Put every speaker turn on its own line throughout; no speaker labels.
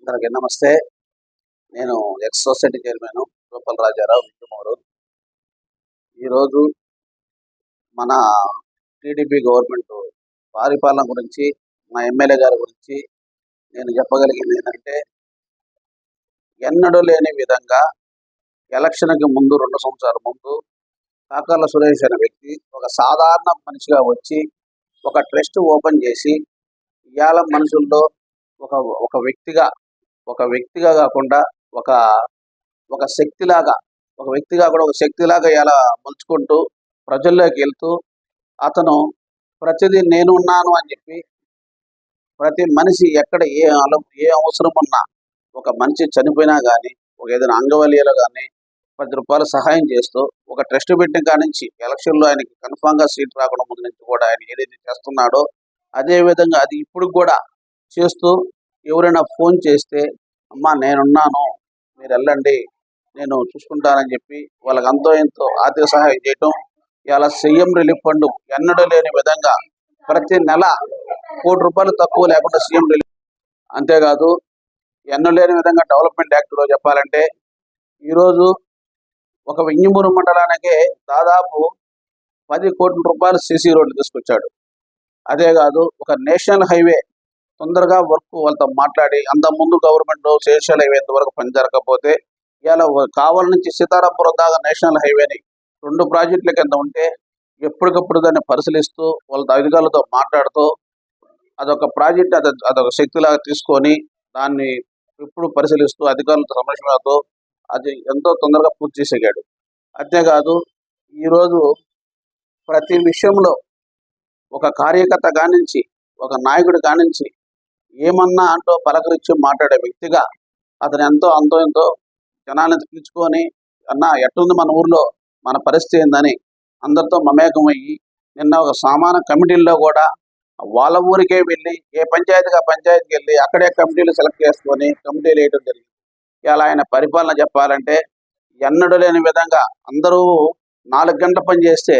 అందరికీ నమస్తే. నేను ex society chairman Gopal Rajarao Vijayamuru ఈరోజు మన టీడీపీ గవర్నమెంట్ పరిపాలన గురించి మా ఎమ్మెల్యే గారి గురించి నేను చెప్పగలిగింది ఏంటంటే ఎన్నడూ లేని విధంగా ఎలక్షన్కి ముందు రెండు సంవత్సరాల ముందు కాకర్ల సురేష్ అనే వ్యక్తి ఒక సాధారణ మనిషిగా వచ్చి ఒక ట్రస్ట్ ఓపెన్ చేసి ఇవాళ మనుషుల్లో ఒక ఒక వ్యక్తిగా ఒక వ్యక్తిగా కాకుండా ఒక ఒక శక్తిలాగా ఒక వ్యక్తిగా కూడా ఒక శక్తిలాగా ఇలా మలుచుకుంటూ ప్రజల్లోకి వెళ్తూ అతను ప్రతిదీ నేను ఉన్నాను అని చెప్పి ప్రతి మనిషి ఎక్కడ ఏ ఏ అవసరం ఉన్నా ఒక మనిషి చనిపోయినా కానీ ఒక ఏదైనా అంగవల్యాలు కానీ పది రూపాయలు సహాయం చేస్తూ ఒక ట్రస్ట్ పెట్టిన కాడి నుంచి ఎలక్షన్లో ఆయనకి కన్ఫామ్గా సీట్ రాకుండా ముందు నుంచి కూడా ఆయన ఏదైతే చేస్తున్నాడో అదే విధంగా అది ఇప్పుడు కూడా చేస్తూ ఎవరైనా ఫోన్ చేస్తే అమ్మా నేనున్నాను మీరు వెళ్ళండి నేను చూసుకుంటానని చెప్పి వాళ్ళకి అంతో ఎంతో ఆర్థిక సహాయం చేయటం ఇలా సీఎం రిలీఫ్ ఫండ్ ఎన్నడూ లేని విధంగా ప్రతి నెల కోటి రూపాయలు తక్కువ లేకుండా సీఎం రిలీఫ్ అంతేకాదు ఎన్నడూ లేని విధంగా డెవలప్మెంట్ యాక్ట్లో చెప్పాలంటే ఈరోజు ఒక వెంగిమూరు మండలానికే దాదాపు పది కోట్ల రూపాయలు సీసీ రోడ్లు తీసుకొచ్చాడు. అదే కాదు ఒక నేషనల్ హైవే తొందరగా వర్క్ వాళ్ళతో మాట్లాడి అంత ముందు గవర్నమెంట్ శేషాలు హైవే వరకు పని జరగకపోతే ఇవాళ కావాల నుంచి సీతారాంపురం దాకా నేషనల్ హైవేని రెండు ప్రాజెక్టుల కింద ఉంటే ఎప్పటికప్పుడు దాన్ని పరిశీలిస్తూ వాళ్ళ అధికారులతో మాట్లాడుతూ అదొక ప్రాజెక్ట్ అది అదొక శక్తిలాగా తీసుకొని దాన్ని ఎప్పుడు పరిశీలిస్తూ అధికారులతో సమస్యలతో అది ఎంతో తొందరగా పూర్తి చేసేగాడు. అంతేకాదు ఈరోజు ప్రతి విషయంలో ఒక కార్యకర్త కానించి ఒక నాయకుడు కానించి ఏమన్నా అంటూ పలకరించి మాట్లాడే వ్యక్తిగా అతను ఎంతో అంతో ఎంతో జనాలను పిలుచుకొని అన్న ఎట్టుంది మన ఊర్లో? మన పరిస్థితి ఏందని? అందరితో మమేకమయ్యి నిన్న ఒక సామాన కమిటీల్లో కూడా వాళ్ళ ఊరికే వెళ్ళి ఏ పంచాయతీగా పంచాయతీకి వెళ్ళి అక్కడే కమిటీలు సెలెక్ట్ చేసుకొని కమిటీలు వేయడం జరిగింది. ఇలా ఆయన పరిపాలన చెప్పాలంటే ఎన్నడూ లేని విధంగా అందరూ నాలుగు గంటల పని చేస్తే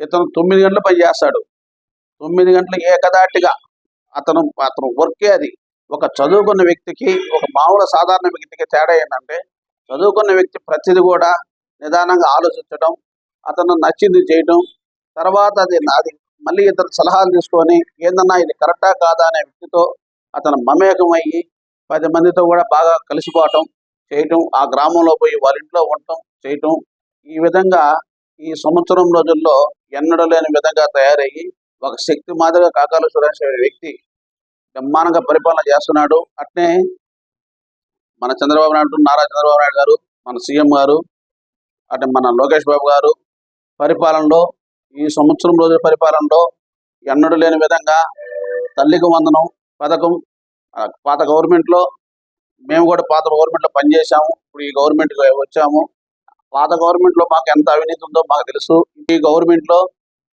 ఇతను తొమ్మిది గంటలు పని చేస్తాడు. తొమ్మిది గంటలు ఏకదాటిగా అతను అతను వర్కే అది. ఒక చదువుకున్న వ్యక్తికి ఒక మామూలు సాధారణ వ్యక్తికి తేడా ఏంటంటే చదువుకున్న వ్యక్తి ప్రతిది కూడా నిదానంగా ఆలోచించడం అతను నచ్చింది చేయడం తర్వాత అది నాది మళ్ళీ ఇతను సలహాలు తీసుకొని ఏందన్నా ఇది కరెక్టా కాదా? అనే వ్యక్తితో అతను మమేకం అయ్యి పది మందితో కూడా బాగా కలిసిపోవటం చేయటం ఆ గ్రామంలో పోయి వాళ్ళ ఇంట్లో ఉండటం చేయటం ఈ విధంగా ఈ సంవత్సరం రోజుల్లో ఎన్నడూ లేని విధంగా తయారయ్యి ఒక శక్తి మాదిరిగా కాకాల సురేష్ వ్యక్తి బ్రహ్మాండంగా పరిపాలన చేస్తున్నాడు. అట్నే మన చంద్రబాబు నాయుడు నారా చంద్రబాబు నాయుడు గారు మన సీఎం గారు అటు మన లోకేష్ బాబు గారు పరిపాలనలో ఈ సంవత్సరం రోజుల పరిపాలనలో ఎన్నడూ లేని విధంగా తల్లికి వందనం పథకం పాత గవర్నమెంట్లో మేము కూడా పాత గవర్నమెంట్లో పనిచేసాము ఇప్పుడు ఈ గవర్నమెంట్ వచ్చాము. పాత గవర్నమెంట్లో మాకు ఎంత అవినీతి ఉందో మాకు తెలుసు. ఈ గవర్నమెంట్లో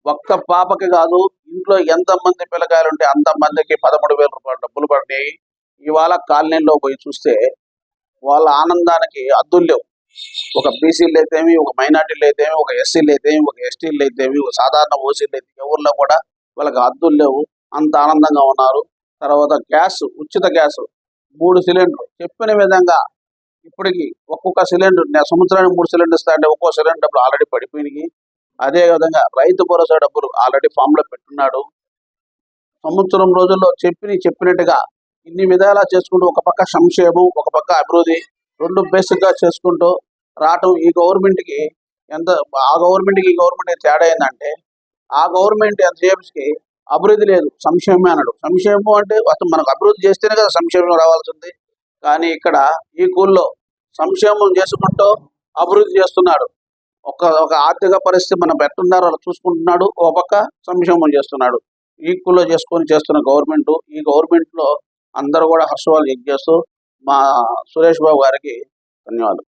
ఒక్క పాపకి కాదు ఇంట్లో ఎంత మంది పిల్లకాయలు ఉంటే అంత మందికి పదమూడు వేల రూపాయలు డబ్బులు పడినాయి ఇవాళ కాలనీలో పోయి చూస్తే వాళ్ళ ఆనందానికి అద్దులు లేవు. ఒక బీసీలు అయితేమి ఒక మైనార్టీలు అయితేమి ఒక ఎస్సీలు అయితేమి ఒక ఎస్టీలు అయితేమి ఒక సాధారణ ఓసీలు అయితే ఎవరిలో కూడా వాళ్ళకి అద్దులు లేవు. అంత ఆనందంగా ఉన్నారు. తర్వాత గ్యాస్ ఉచిత గ్యాస్ మూడు సిలిండర్ చెప్పిన విధంగా ఇప్పటికి ఒక్కొక్క సిలిండర్ సంవత్సరానికి మూడు సిలిండర్ ఇస్తా అంటే ఒక్కో సిలిండర్ డబ్బులు ఆల్రెడీ పడిపోయినాయి. అదే విధంగా రైతు భరోసా డబ్బులు ఆల్రెడీ ఫామ్లో పెట్టున్నాడు. సంవత్సరం రోజుల్లో చెప్పిన చెప్పినట్టుగా ఇన్ని విధాలా చేసుకుంటూ ఒక పక్క సంక్షేమం ఒక పక్క అభివృద్ధి రెండు బేసిక్గా చేసుకుంటూ రావటం ఈ గవర్నమెంట్కి ఎంత ఆ గవర్నమెంట్కి ఈ గవర్నమెంట్ తేడా ఏంటంటే ఆ గవర్నమెంట్ ఎంతసేపుకి అభివృద్ధి లేదు సంక్షేమమే అన్నాడు. సంక్షేమం అంటే అతను మనకు అభివృద్ధి చేస్తేనే కదా సంక్షేమం రావాల్సింది. కానీ ఇక్కడ ఈ కూల్లో సంక్షేమం చేసుకుంటూ అభివృద్ధి చేస్తున్నాడు. ఒక ఒక ఆర్థిక పరిస్థితి మనం పెట్టున్నారో అలా చూసుకుంటున్నాడు ఒక పక్క సంక్షేమం చేస్తున్నాడు. ఈక్వల్లో చేసుకొని చేస్తున్న గవర్నమెంట్ ఈ గవర్నమెంట్లో అందరూ కూడా హర్షవాలు చెక్ చేస్తూ మా సురేష్ బాబు గారికి ధన్యవాదాలు.